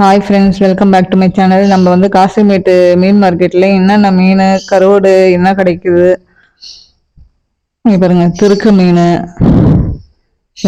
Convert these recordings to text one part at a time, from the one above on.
Hi friends welcome back to my channel நம்ம வந்து காசிமேட்டு மீன் மார்க்கெட்டில் என்னென்ன மீன் கருவாடு என்ன கிடைக்குது? பாருங்க திருக்கு மீன்.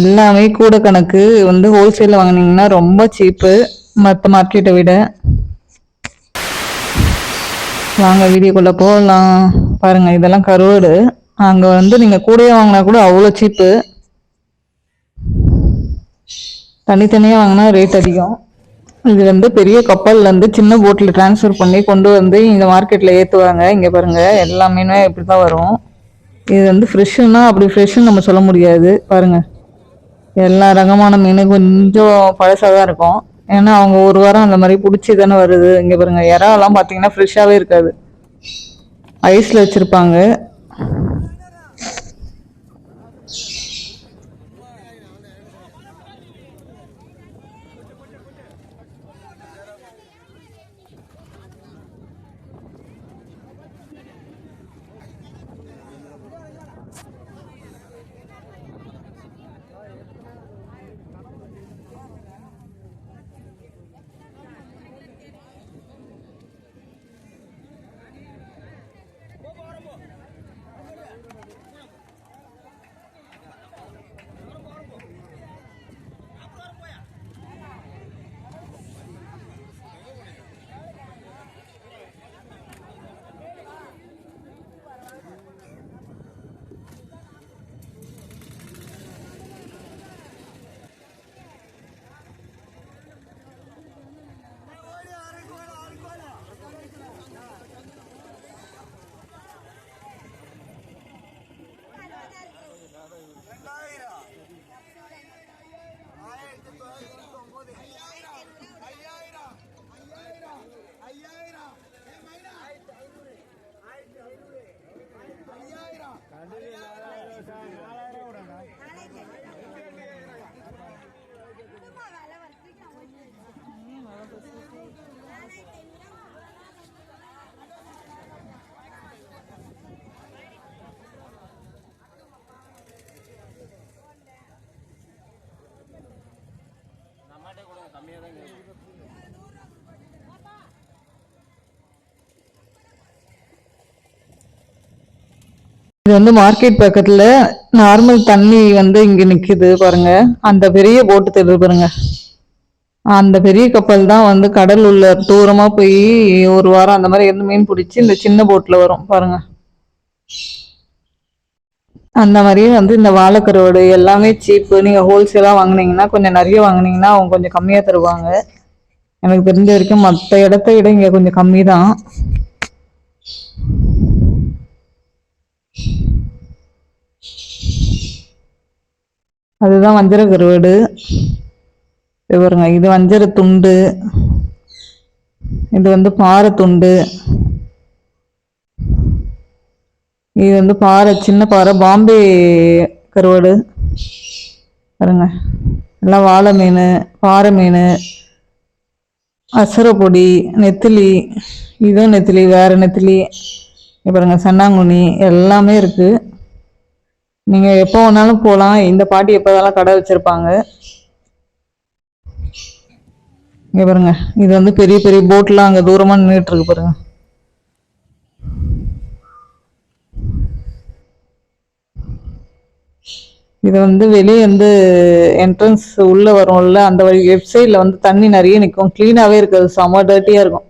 எல்லாமே கூட கணக்கு. வந்து ஹோல்சேலில் வாங்குனீங்கன்னா ரொம்ப சீப்பு மற்ற மார்க்கெட்டை விட. வாங்க வீடியோக்குள்ளே போகலாம் பாருங்கள் இதெல்லாம் கருவாடு. அங்கே வந்து நீங்கள் கூடயே வாங்கினா கூட அவ்வளோ சீப்பு தனித்தனியாக வாங்கினா ரேட் அதிகம். இது வந்து பெரிய கப்பல்ல இருந்து சின்ன போட்டில் ட்ரான்ஸ்ஃபர் பண்ணி கொண்டு வந்து இந்த மார்க்கெட்டில் ஏற்றுவாங்க இங்கே பாருங்க எல்லா மீனுமே இப்படி தான் வரும். இது வந்து ஃப்ரெஷ்ஷுன்னா அப்படி ஃப்ரெஷ்ஷுன்னு நம்ம சொல்ல முடியாது. பாருங்க. எல்லா ரகமான மீனும் கொஞ்சம் பழசாக தான் இருக்கும். ஏன்னா அவங்க ஒரு வாரம் அந்த மாதிரி பிடிச்சி தானே வருது. இங்கே பாருங்க இறாலாம் பார்த்தீங்கன்னா ஃப்ரெஷ்ஷாகவே இருக்காது. ஐஸில் வச்சுருப்பாங்க. இது வந்து மார்க்கெட் பக்கத்துல நார்மல் தண்ணி வந்து இங்க நிக்குது பாருங்க. அந்த பெரிய போட்டு தெரியுது பாருங்க. அந்த பெரிய கப்பல் தான் வந்து கடல் உள்ள தூரமா போய் ஒரு வாரம் அந்த மாதிரி இருந்து மீன் பிடிச்சி இந்த சின்ன போட்ல வரும் பாருங்க. அந்த மாதிரியே வந்து இந்த வாழைக்கருவாடு எல்லாமே சீப்பு நீங்க ஹோல்சேலா வாங்குனீங்கன்னா கொஞ்சம் நிறைய வாங்குனீங்கன்னா அவங்க கொஞ்சம் கம்மியா தருவாங்க. எனக்கு தெரிஞ்ச வரைக்கும் மற்ற இடத்த விட இங்க கொஞ்சம் கம்மி தான் அதுதான் வஞ்சர கருவாடு. இது பாருங்க இது வஞ்சர துண்டு. இது வந்து பாறை துண்டு. இது வந்து பாறை சின்ன பாறை பாம்பே கருவாடு. பாருங்க எல்லாம் வாழை மீன் பாறை மீன் அசரப்பொடி நெத்திலி. இதுவும் நெத்திலி வேற நெத்திலி. பாருங்க சன்னாங்குனி எல்லாமே இருக்கு. நீங்கள் எப்போ வேணாலும் போகலாம் இந்த பாட்டி எப்போதெல்லாம் கடை வச்சிருப்பாங்க. இங்கே பாருங்க இது வந்து பெரிய பெரிய போட்லாம் அங்கே தூரமாக நின்றுட்டு இருக்கு பாருங்க. இது வந்து வெளியே வந்து என்ட்ரன்ஸ் உள்ளே வரும்ல அந்த வழி வெப்சைட்ல வந்து தண்ணி நிறைய நிற்கும் க்ளீனாவே இருக்காது செம டர்ட்டியாக இருக்கும்.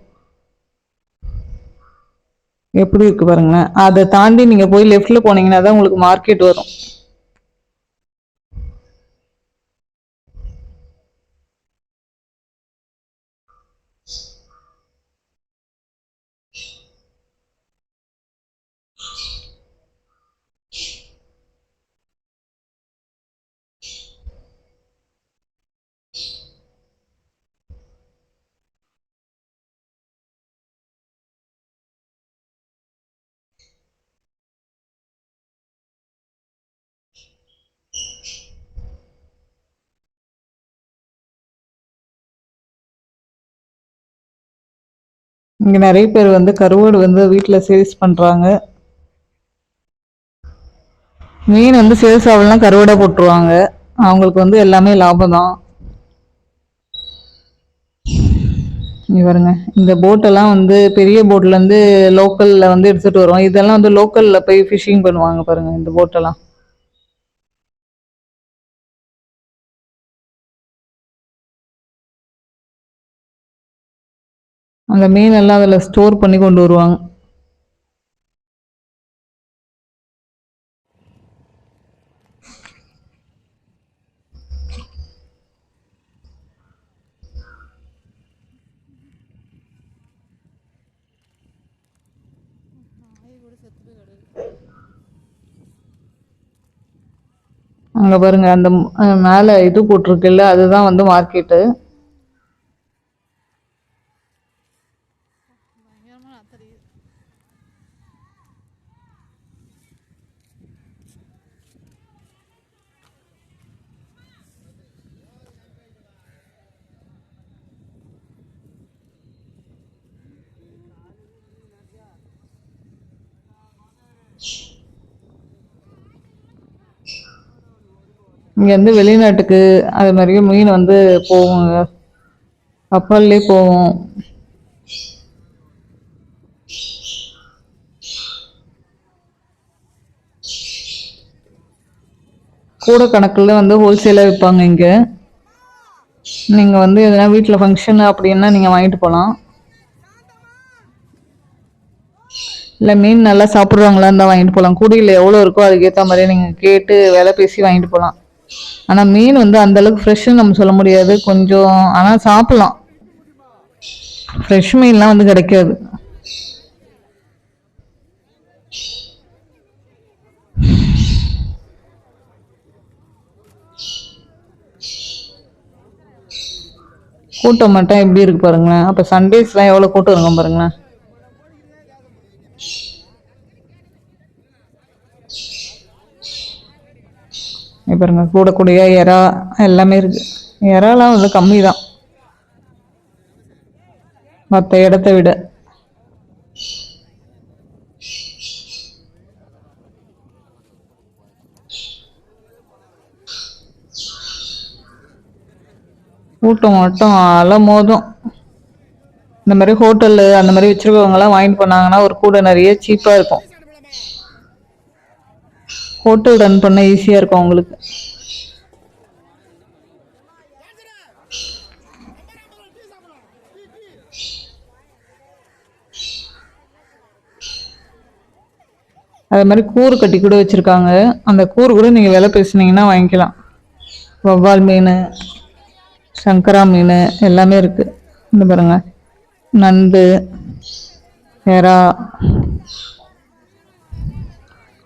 எப்படி இருக்கு பாருங்களேன். அதை தாண்டி நீங்க போய் லெஃப்ட்ல போனீங்கன்னா தான் உங்களுக்கு மார்க்கெட் வரும். இங்க நிறைய பேர் வந்து கருவாடு வந்து வீட்டில் சேல்ஸ் பண்றாங்க. மீன் வந்து சேல்ஸ் ஆகலாம் கருவாடை போட்டுருவாங்க. அவங்களுக்கு வந்து எல்லாமே லாபம் தான் இங்க பாருங்க இந்த போட்டெல்லாம் வந்து பெரிய போட்ல இருந்து லோக்கல்ல வந்து எடுத்துட்டு வருவோம் இதெல்லாம் வந்து லோக்கல்ல போய் ஃபிஷிங் பண்ணுவாங்க பாருங்க இந்த போட்டெல்லாம் அந்த மீன் எல்லாம் அதில் ஸ்டோர் பண்ணி கொண்டு வருவாங்க. அங்க பாருங்க அந்த மேலே மேல இது போட்டிருக்குல்ல அதுதான் வந்து மார்க்கெட்டு இங்கேருந்து வெளிநாட்டுக்கு அது மாதிரியே மீன் வந்து போவோங்க கப்பல்லே போவோம். கூட கணக்கில் வந்து ஹோல்சேலாக விற்பாங்க இங்கே. நீங்கள் வந்து எதனா வீட்டில் ஃபங்க்ஷன் அப்படின்னா நீங்கள் வாங்கிட்டு போகலாம் இல்லை மீன் நல்லா சாப்பிட்றவங்களா இருந்தால் வாங்கிட்டு போகலாம் குடியில் எவ்வளோ இருக்கோ அதுக்கேற்ற மாதிரி நீங்கள் கேட்டு விலை பேசி வாங்கிட்டு போகலாம் ஆனால் மீன் வந்து அந்த அளவுக்கு ஃப்ரெஷ்ஷுன்னு நம்ம சொல்ல முடியாது. கொஞ்சம் ஆனால் சாப்பிட்லாம். ஃப்ரெஷ் மீன்லாம் வந்து கிடைக்காது. கூட்டம் மட்டும் எப்படி இருக்கு பாருங்களேன். அப்போ சண்டேஸ்லாம் எவ்வளோ கூட்டம் இருக்கும் பாருங்களேன். பாருங்க கூட கூடயா எறா எல்லாமே இருக்கு. எறாலாம் வந்து கம்மி தான் மற்ற இடத்த விட. கூட்டம் மட்டும் அலை மோதும் இந்த மாதிரி ஹோட்டலு அந்த மாதிரி வச்சுருக்கவங்கலாம் வாங்கிட்டு போனாங்கன்னா ஒரு கூட நிறைய சீப்பாக இருக்கும். ஹோட்டல் ரன் பண்ண ஈஸியாக இருக்கும் அவங்களுக்கு அதே மாதிரி கூறு கட்டி கூட வச்சுருக்காங்க. அந்த கூறு கூட நீங்கள் விலை பேசுனீங்கன்னா வாங்கிக்கலாம். வவ்வால் மீன் சங்கரா மீன் எல்லாமே இருக்குது இந்த பாருங்கள் நண்டு எறா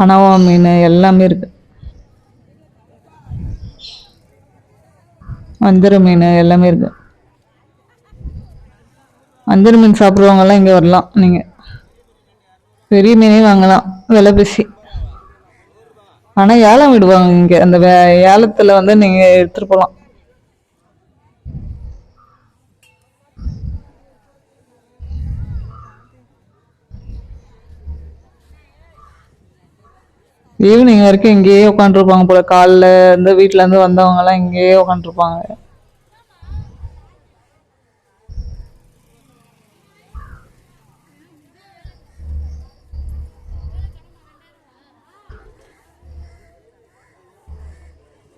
கனவா மீன் எல்லாமே இருக்கு. வஞ்சர மீன் எல்லாமே இருக்கு. வஞ்சர மீன் சாப்பிட்றவங்கலாம் இங்கே வரலாம். நீங்கள் பெரிய மீனே வாங்கலாம். விலை பேசி. ஆனால் ஏலம் விடுவாங்க இங்கே. அந்த ஏலத்தில் வந்து நீங்கள் எடுத்துகிட்டு போகலாம் ஈவினிங் வரைக்கும் இங்கேயே உட்காந்துருப்பாங்க போல. காலைல இருந்து வீட்ல இருந்து வந்தவங்க எல்லாம் இங்கேயே உட்காந்துருப்பாங்க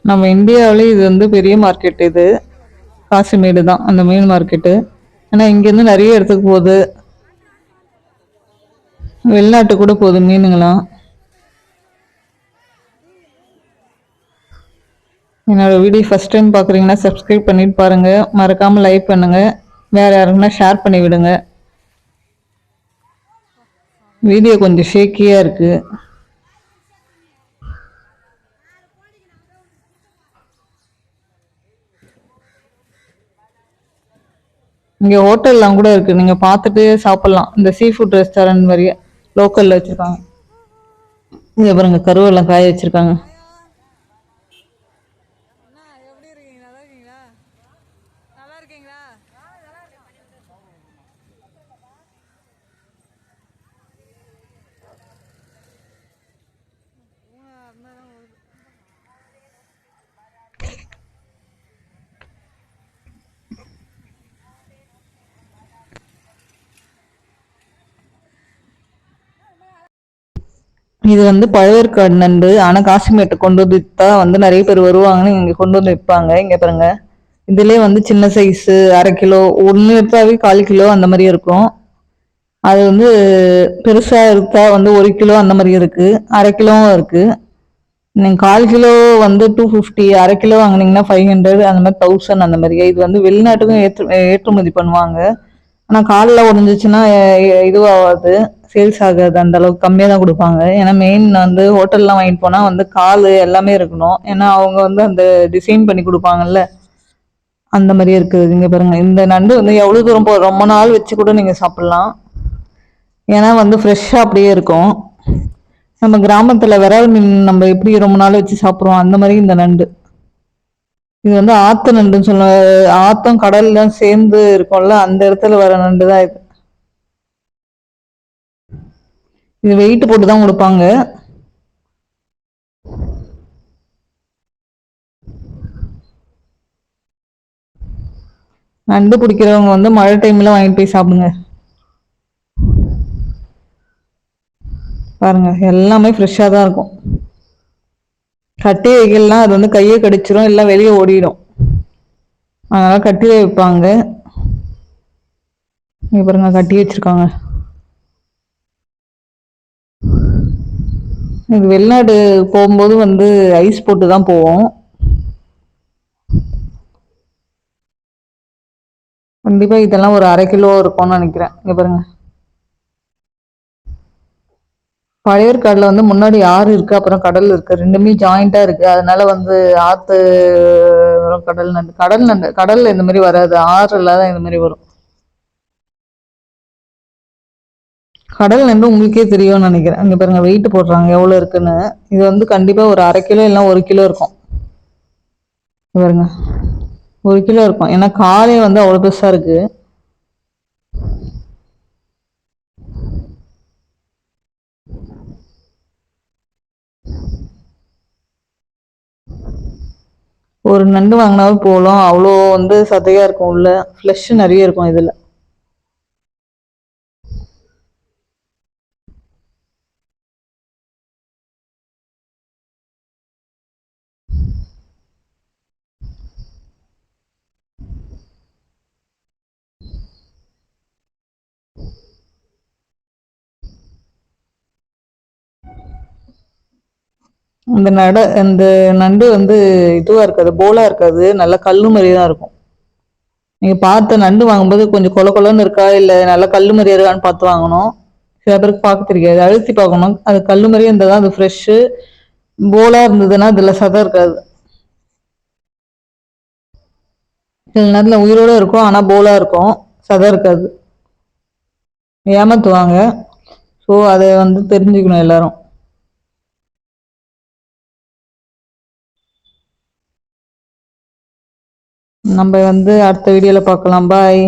நம்ம இந்தியாவிலே இது வந்து பெரிய மார்க்கெட் இது. காசிமேடு தான் அந்த மீன் மார்க்கெட்டு ஆனால் இங்கேருந்து நிறைய இடத்துக்கு போகுது. வெளிநாட்டு கூட போகுது மீனுங்களாம் என்னோடய வீடியோ ஃபஸ்ட் டைம் பார்க்குறீங்கன்னா சப்ஸ்கிரைப் பண்ணிட்டு பாருங்கள் மறக்காமல் லைக் பண்ணுங்கள் வேறு யாருக்குன்னா ஷேர் பண்ணி விடுங்க. வீடியோ கொஞ்சம் ஷேக்கியாக இருக்குது இங்கே ஹோட்டல்லாம் கூட இருக்குது நீங்கள் பார்த்துட்டு சாப்பிட்லாம். இந்த சீ ஃபுட் ரெஸ்டாரண்ட் மாதிரியே லோக்கலில் வச்சுருக்காங்க. இங்கே பாருங்க கருவெல்லாம் காய வச்சுருக்காங்க. இருக்கீங்களா? இது வந்து பழவேற்காடு நண்டு ஆனால் காசிமேட்டை கொண்டு வந்து விற்றா வந்து நிறைய பேர் வருவாங்கன்னு இங்கே கொண்டு வந்து விற்பாங்க இங்கே பாருங்கள் இதுலேயே வந்து சின்ன சைஸு அரை கிலோ ஒன்று எடுத்தாவே கால் கிலோ அந்த மாதிரி இருக்கும். அது வந்து பெருசாக எடுத்தா வந்து ஒரு கிலோ அந்த மாதிரி இருக்குது அரை கிலோவும் இருக்குது நீங்கள் கால் கிலோ வந்து டூ ஃபிஃப்டி அரை கிலோ வாங்குனீங்கன்னா ஃபைவ் ஹண்ட்ரட் அந்த மாதிரி தௌசண்ட் அந்த மாதிரி. இது வந்து வெளிநாட்டுக்கும் ஏற்று ஏற்றுமதி பண்ணுவாங்க. ஆனால் காலில் உடஞ்சிச்சுன்னா இதுவாகாது. சேல்ஸ் ஆகாது. அந்த அளவுக்கு கம்மியாக தான் கொடுப்பாங்க. ஏன்னா மெயின் வந்து ஹோட்டல்லாம் வாங்கிட்டு போனால் வந்து கால் எல்லாமே இருக்கணும். ஏன்னா அவங்க வந்து அந்த டிசைன் பண்ணி கொடுப்பாங்கல்ல. அந்த மாதிரியே இருக்குது. இங்கே பாருங்க. இந்த நண்டு வந்து எவ்வளோ தூரம் போ ரொம்ப நாள் வச்சு கூட நீங்கள் சாப்பிட்லாம். ஏன்னா வந்து ஃப்ரெஷ்ஷாக அப்படியே இருக்கும். நம்ம கிராமத்தில் விரல் மீன் நம்ம எப்படி ரொம்ப நாள் வச்சு சாப்பிட்றோம்? அந்த மாதிரி இந்த நண்டு. இது வந்து ஆத்து நண்டுன்னு சொல்ல ஆத்தம் கடல்லாம் சேர்ந்து இருக்கும்ல அந்த இடத்துல வர நண்டு தான் இது. இது வெயிட் போட்டு தான் கொடுப்பாங்க. நண்டு பிடிக்கிறவங்க வந்து மழை டைம்ல வாங்கிட்டு போய் சாப்பிடுங்க. பாருங்க எல்லாமே ஃப்ரெஷ்ஷாக தான் இருக்கும். கட்டி வைக்கலாம் அது வந்து கையை கடிச்சிரும் எல்லாம் வெளியே ஓடிடும். அதனால கட்டி வைப்பாங்க. பாருங்க கட்டி வச்சிருக்காங்க. இது வெளிநாடு போகும்போது வந்து ஐஸ் போட்டு தான் போவோம். கண்டிப்பா இதெல்லாம் ஒரு அரை கிலோ இருக்கும்னு நினைக்கிறேன். இங்க பாருங்க. பழையற்காடுல வந்து முன்னாடி ஆறு இருக்கு அப்புறம் கடல் இருக்கு. ரெண்டுமே ஜாயிண்டா இருக்கு. அதனால வந்து ஆத்து வரும் கடல் நண்டு. கடல் நண்டு கடல்ல இந்த மாதிரி வராது. ஆறுல தான் இந்த மாதிரி வரும். கடல் நண்டு உங்களுக்கே தெரியும்னு நினைக்கிறேன். இங்க பாருங்க வெயிட் போடுறாங்க. எவ்வளவு இருக்குன்னு. இது வந்து கண்டிப்பா ஒரு அரை கிலோ இல்லைன்னா ஒரு கிலோ இருக்கும். பாருங்கள் பாருங்க. ஒரு கிலோ இருக்கும். ஏன்னா காலே வந்து அவ்வளோ பெருசாக இருக்கு. ஒரு நண்டு வாங்கினாவே போகலாம் அவ்வளோ வந்து சதையாக இருக்கும் உள்ள. ஃப்ளஷ் நிறைய இருக்கும் இதில். அந்த நட அந்த நண்டு வந்து இதுவாக இருக்காது போலாக இருக்காது நல்லா கல்லு மாதிரி தான் இருக்கும். நீங்கள் பார்த்த நண்டு வாங்கும்போது கொஞ்சம் கொல கொலன்னு இருக்கா இல்லை நல்லா கல் மாதிரியா இருக்கான்னு பார்த்து வாங்கணும். சில பேருக்கு பார்க்க தெரியாது அழுத்தி பார்க்கணும். அது கல் மாதிரியே இருந்தால் தான் அது ஃப்ரெஷ்ஷு போலாக இருந்ததுன்னா அதில் சதை இருக்காது. சில நேரத்தில் உயிரோட இருக்கும் ஆனால் போலாக இருக்கும். சதம் இருக்காது. ஏமாத்துவாங்க. ஸோ அதை வந்து தெரிஞ்சுக்கணும் எல்லாரும். நம்ம வந்து அடுத்த வீடியோல பார்க்கலாம். பாய்